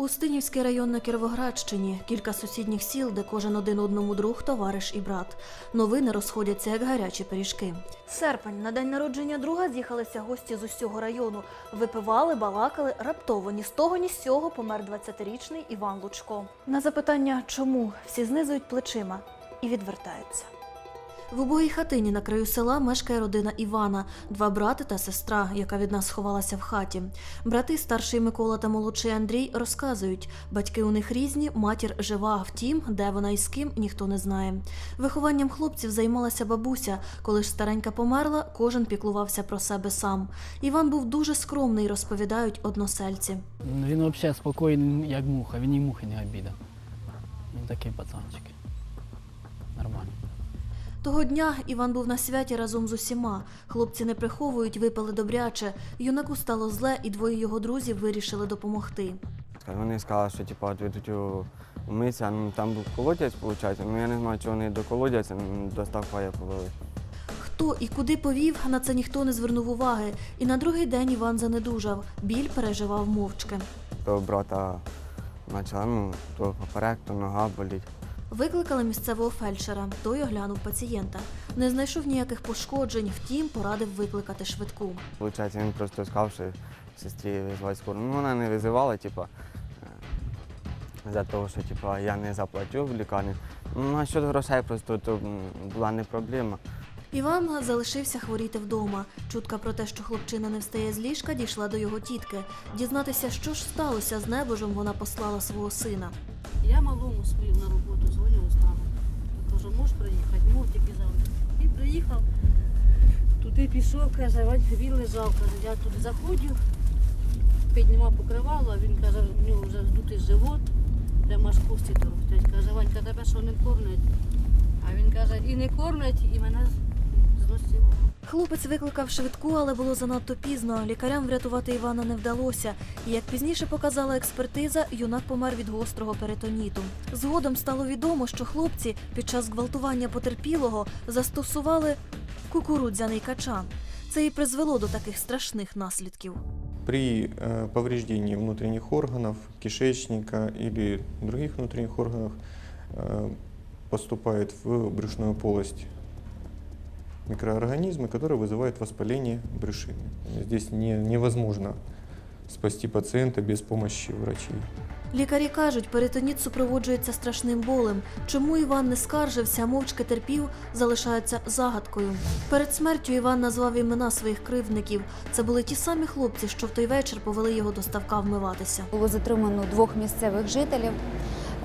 Устинівський район на Кіровоградщині, кілька сусідніх сіл, де кожен один одному друг, товариш і брат. Новини розходяться як гарячі пиріжки. Серпень на день народження друга з'їхалися гості з усього району. Випивали, балакали. Раптово ні з того, ні з сього помер 20-річний Іван Лучко. На запитання, чому всі знизують плечима і відвертаються. В убогій хатині на краю села мешкає родина Івана, два брати та сестра, яка від нас сховалася в хаті. Брати, старший Микола та молодший Андрій, розказують, батьки у них різні, матір жива, втім, де вона і з ким, ніхто не знає. Вихованням хлопців займалася бабуся. Коли ж старенька померла, кожен піклувався про себе сам. Іван був дуже скромний, розповідають односельці. Він взагалі спокійний, як муха, він і мухи не обідав. Він такий пацанчик. Нормально. Того дня Іван був на святі разом з усіма. Хлопці не приховують, випали добряче. Юнаку стало зле, і двоє його друзів вирішили допомогти. Вони сказали, що типу, от ведуть у митися, ну там був колодязь, виходить, ну я не знаю, чого вони до колодязя м, до ставка повели. Хто і куди повів, на це ніхто не звернув уваги. І на другий день Іван занедужав. Біль переживав мовчки. То брата почала, ну, то поперек, то нога болить. Викликали місцевого фельдшера. Той оглянув пацієнта. Не знайшов ніяких пошкоджень, втім, порадив викликати швидку. Виходить, він просто сказав, що сестрі визвати скору. Ну, вона не визивала, типу, е, за того, що типу, я не заплатив в лікарні. Ну, а щодо грошей просто то була не проблема. Іван залишився хворіти вдома. Чутка про те, що хлопчина не встає з ліжка, дійшла до його тітки. Дізнатися, що ж сталося з небожем, вона послала свого сина. Я малому свою на роботу дзвоню стану. Кажу, можеш приїхати? Мов тільки завтра. Він приїхав, туди пішов, каже, він лежав, каже, я туди заходжу, піднімав покривало, він каже, в нього вже здутий живот, де маш кості торохтять. Каже, Ванька, тебе що не кормлять? А він каже, і не кормлять, і мене. Хлопець викликав швидку, але було занадто пізно. Лікарям врятувати Івана не вдалося. І як пізніше показала експертиза, юнак помер від гострого перитоніту. Згодом стало відомо, що хлопці під час гвалтування потерпілого застосували кукурудзяний качан. Це і призвело до таких страшних наслідків. При э, повреждении внутренних органов, кишечника или других внутренних органов э, поступают в брюшную полость микроорганизмы, которые вызывают воспаление брюшины. Здесь не, невозможно спасти пациента без помощи врачей. Лікарі кажуть, перитоніт супроводжується страшним болем. Чому Іван не скаржився, а мовчки терпів, залишається загадкою. Перед смертю Іван назвав імена своїх кривдників. Це були ті самі хлопці, що в той вечір повели його до ставка вмиватися. Було затримано двох місцевих жителів.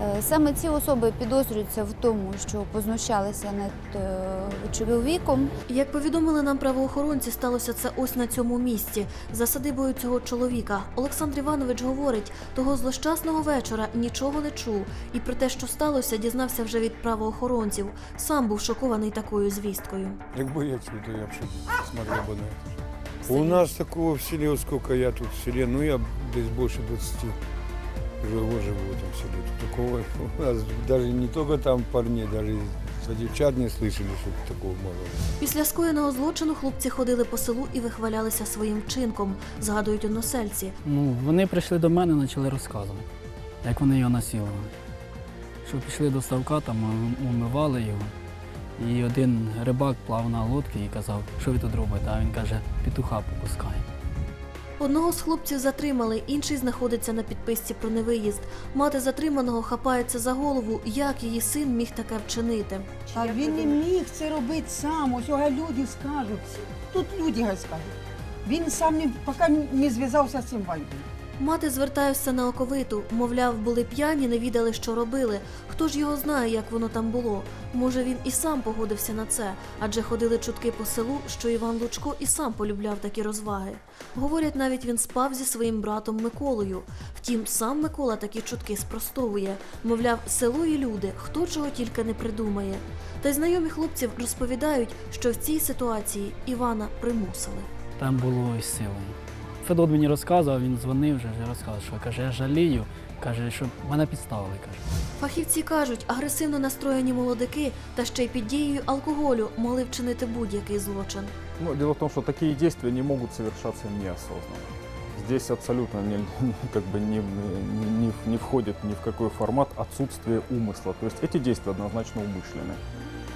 Е, Саме ці особи підозрюються в тому, що познущалися над е, чоловіком. Як повідомили нам правоохоронці, сталося це ось на цьому місці, за садибою цього чоловіка. Олександр Іванович говорить, того злощасного вечора нічого не чув, і про те, що сталося, дізнався вже від правоохоронців. Сам був шокований такою звісткою. Якби я чув, то я б ще смотрел бы на. У нас такого в селе, вот я тут в селе, ну я здесь больше 20 живу, живу в этом селе. Тут такого у нас даже не только там парней, даже за девчат не слышали, что такого мало. Після скоєного злочину хлопці ходили по селу і вихвалялися своїм вчинком, згадують односельці. Ну, вони прийшли до мене і почали розказувати, як вони його насилували. Що пішли до ставка, там умивали його. І один рибак плав на лодці і казав, що ви тут робите? А він каже, петуха попускає. Одного з хлопців затримали, інший знаходиться на підписці про невиїзд. Мати затриманого хапається за голову, як її син міг таке вчинити. А він не міг це робити сам. Ось його люди скажуть. Тут люди скажуть. Він сам не, поки не зв'язався з цим Ванькою. Мати звертаюся на оковиту, мовляв, були п'яні, не відали, що робили. Хто ж його знає, як воно там було? Може, він і сам погодився на це, адже ходили чутки по селу, що Іван Лучко і сам полюбляв такі розваги. Говорять, навіть він спав зі своїм братом Миколою. Втім, сам Микола такі чутки спростовує. Мовляв, село і люди, хто чого тільки не придумає. Та й знайомі хлопців розповідають, що в цій ситуації Івана примусили. Там було із силою. Федот мені розказував, він дзвонив вже, вже розказував, що каже, я жалію, каже, що мене підставили. каже. Фахівці кажуть, агресивно настроєні молодики та ще й під дією алкоголю могли вчинити будь-який злочин. Ну, дело в том, что такие действия не могут совершаться неосознанно. Здесь абсолютно не, как бы не, не, не входит ни в какой формат отсутствие умысла. То есть эти действия однозначно умышленные.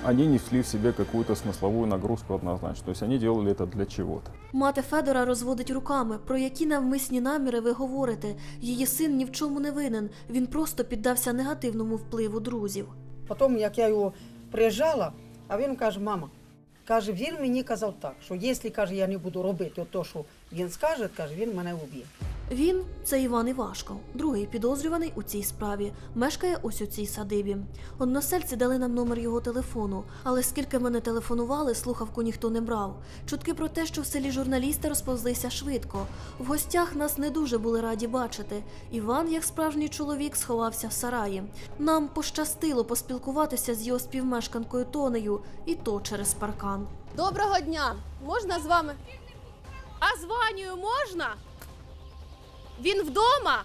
Они несли в себе какую-то смысловую нагрузку однозначно. То есть они делали это для чего-то. Мати Федора розводить руками, про які навмисні наміри ви говорите. Її син ні в чому не винен. Він просто піддався негативному впливу друзів. Потім, як я його приїжджала, а він каже, мама, каже, він мені казав так, що якщо каже, я не буду робити те, що він скаже, каже, він мене вб'є. Він це Іван Івашко, другий підозрюваний у цій справі. Мешкає ось у цій садибі. Односельці дали нам номер його телефону, але скільки мене телефонували, слухавку ніхто не брав. Чутки про те, що в селі журналісти розповзлися швидко. В гостях нас не дуже були раді бачити. Іван, як справжній чоловік, сховався в сараї. Нам пощастило поспілкуватися з його співмешканкою Тонею, і то через паркан. Доброго дня! Можна з вами? А з Ванею можна? Він вдома?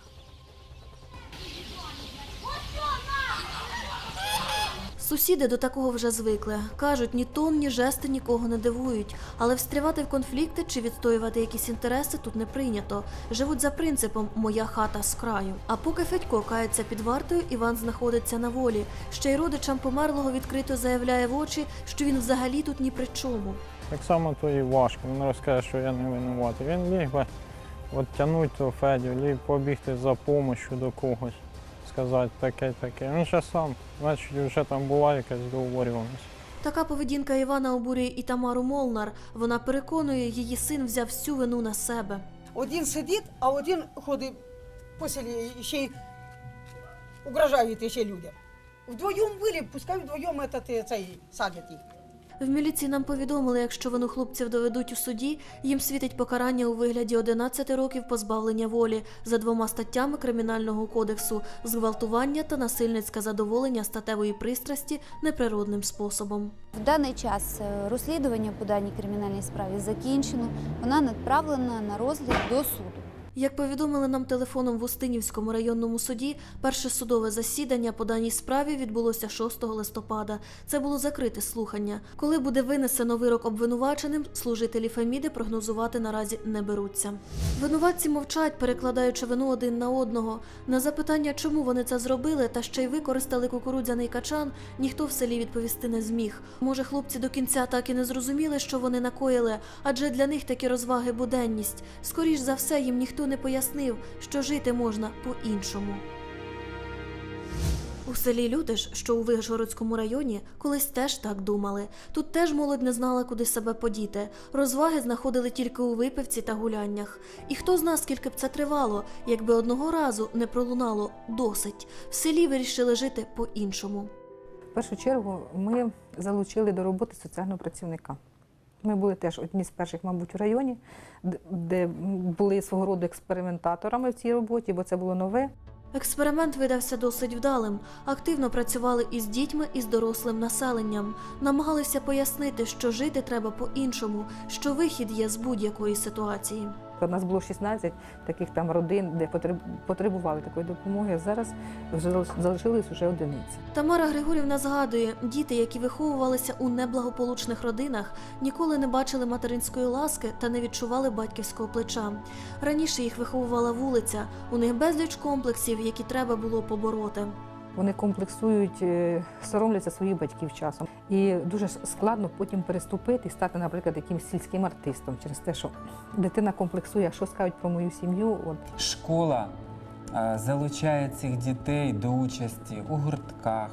Сусіди до такого вже звикли. Кажуть, ні тон, ні жести нікого не дивують. Але встрявати в конфлікти чи відстоювати якісь інтереси тут не прийнято. Живуть за принципом Моя хата з краю. А поки Федько кається під вартою, Іван знаходиться на волі. Ще й родичам померлого відкрито заявляє в очі, що він взагалі тут ні при чому. Так само то і важко. Він розкаже, що я не винуватий. Він міг би от тягнути того Федю, лі побігти за допомогою до когось, сказати таке, таке. Він ще сам, значить, вже там була якась договорюваність. Така поведінка Івана обурює і Тамару Молнар. Вона переконує, її син взяв всю вину на себе. Один сидить, а один ходить по селі і ще й угрожає ще людям. Вдвоєм були, пускай вдвоєм этот, цей, садять їх. В міліції нам повідомили, якщо вину хлопців доведуть у суді, їм світить покарання у вигляді 11 років позбавлення волі за двома статтями Кримінального кодексу зґвалтування та насильницьке задоволення статевої пристрасті неприродним способом. В даний час е, розслідування по даній кримінальній справі закінчено. Вона направлена на розгляд до суду. Як повідомили нам телефоном в Устинівському районному суді, перше судове засідання по даній справі відбулося 6 листопада. Це було закрите слухання. Коли буде винесено вирок обвинуваченим, служителі Феміди прогнозувати наразі не беруться. Винуватці мовчать, перекладаючи вину один на одного. На запитання, чому вони це зробили, та ще й використали кукурудзяний качан, ніхто в селі відповісти не зміг. Може, хлопці до кінця так і не зрозуміли, що вони накоїли, адже для них такі розваги буденність. Скоріш за все, їм ніхто не пояснив, що жити можна по-іншому. У селі Людиш, що у Вишгородському районі, колись теж так думали. Тут теж молодь не знала, куди себе подіти. Розваги знаходили тільки у випивці та гуляннях. І хто зна, скільки б це тривало, якби одного разу не пролунало досить. В селі вирішили жити по-іншому. В першу чергу ми залучили до роботи соціального працівника. Ми були теж одні з перших, мабуть, у районі, де були свого роду експериментаторами в цій роботі, бо це було нове. Експеримент видався досить вдалим. Активно працювали із дітьми і з дорослим населенням. Намагалися пояснити, що жити треба по-іншому, що вихід є з будь-якої ситуації. У нас було 16 таких там родин, де потреб- потребували такої допомоги. Зараз вже залишились вже одиниці. Тамара Григорівна згадує, діти, які виховувалися у неблагополучних родинах, ніколи не бачили материнської ласки та не відчували батьківського плеча. Раніше їх виховувала вулиця, у них безліч комплексів, які треба було побороти. Вони комплексують, е, соромляться своїх батьків часом. І дуже складно потім переступити і стати, наприклад, якимсь сільським артистом через те, що дитина комплексує, що скажуть про мою сім'ю. От Школа е, залучає цих дітей до участі у гуртках,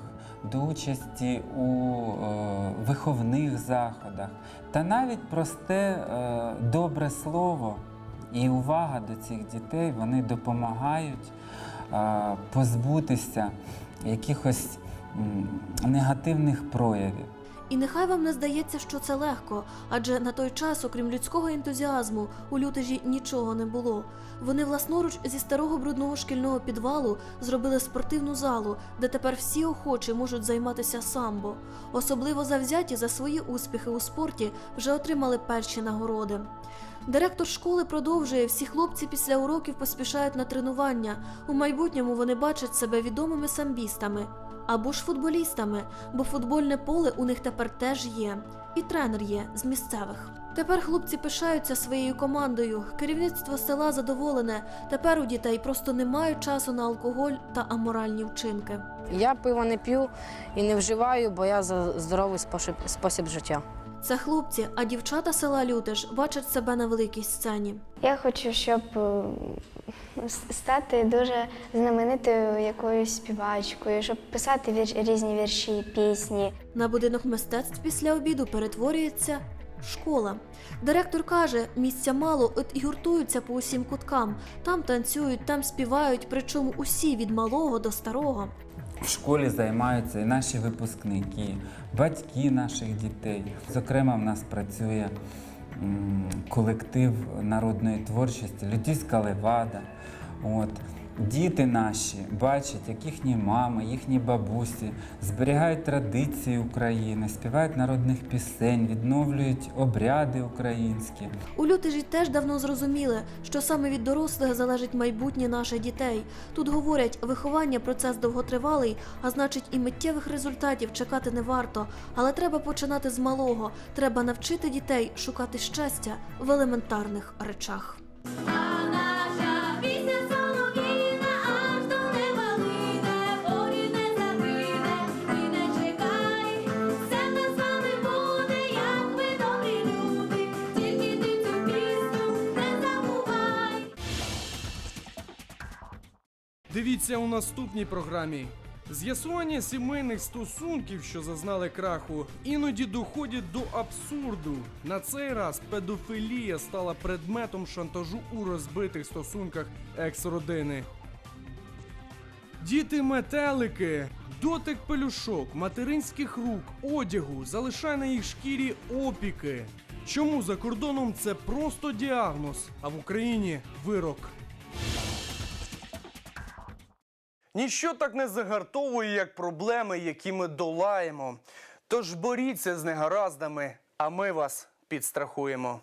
до участі у е, виховних заходах. Та навіть просте добре слово і увага до цих дітей вони допомагають позбутися якихось негативних проявів. І нехай вам не здається, що це легко, адже на той час, окрім людського ентузіазму, у лютежі нічого не було. Вони власноруч зі старого брудного шкільного підвалу зробили спортивну залу, де тепер всі охочі можуть займатися самбо. Особливо завзяті за свої успіхи у спорті вже отримали перші нагороди. Директор школи продовжує, всі хлопці після уроків поспішають на тренування. У майбутньому вони бачать себе відомими самбістами або ж футболістами, бо футбольне поле у них тепер теж є, і тренер є з місцевих. Тепер хлопці пишаються своєю командою. Керівництво села задоволене. Тепер у дітей просто немає часу на алкоголь та аморальні вчинки. Я пиво не п'ю і не вживаю, бо я за здоровий спосіб, життя. Це хлопці, а дівчата села Лютиш бачать себе на великій сцені. Я хочу, щоб е, стати дуже знаменитою якоюсь співачкою, щоб писати вір... різні вірші, пісні. На будинок мистецтв після обіду перетворюється школа. Директор каже, місця мало, от і гуртуються по усім куткам. Там танцюють, там співають, причому усі від малого до старого. В школі займаються і наші випускники, батьки наших дітей. Зокрема, в нас працює колектив народної творчості Людійська левада. От. Діти наші бачать, як їхні мами, їхні бабусі зберігають традиції України, співають народних пісень, відновлюють обряди українські. У Лютижі теж давно зрозуміли, що саме від дорослих залежить майбутнє наших дітей. Тут говорять, виховання процес довготривалий, а значить і миттєвих результатів чекати не варто. Але треба починати з малого. Треба навчити дітей шукати щастя в елементарних речах. Дивіться у наступній програмі. З'ясування сімейних стосунків, що зазнали краху, іноді доходять до абсурду. На цей раз педофілія стала предметом шантажу у розбитих стосунках екс-родини. Діти метелики, дотик пелюшок, материнських рук, одягу залишає на їх шкірі опіки. Чому за кордоном це просто діагноз, а в Україні вирок? Ніщо так не загартовує, як проблеми, які ми долаємо. Тож боріться з негараздами, а ми вас підстрахуємо.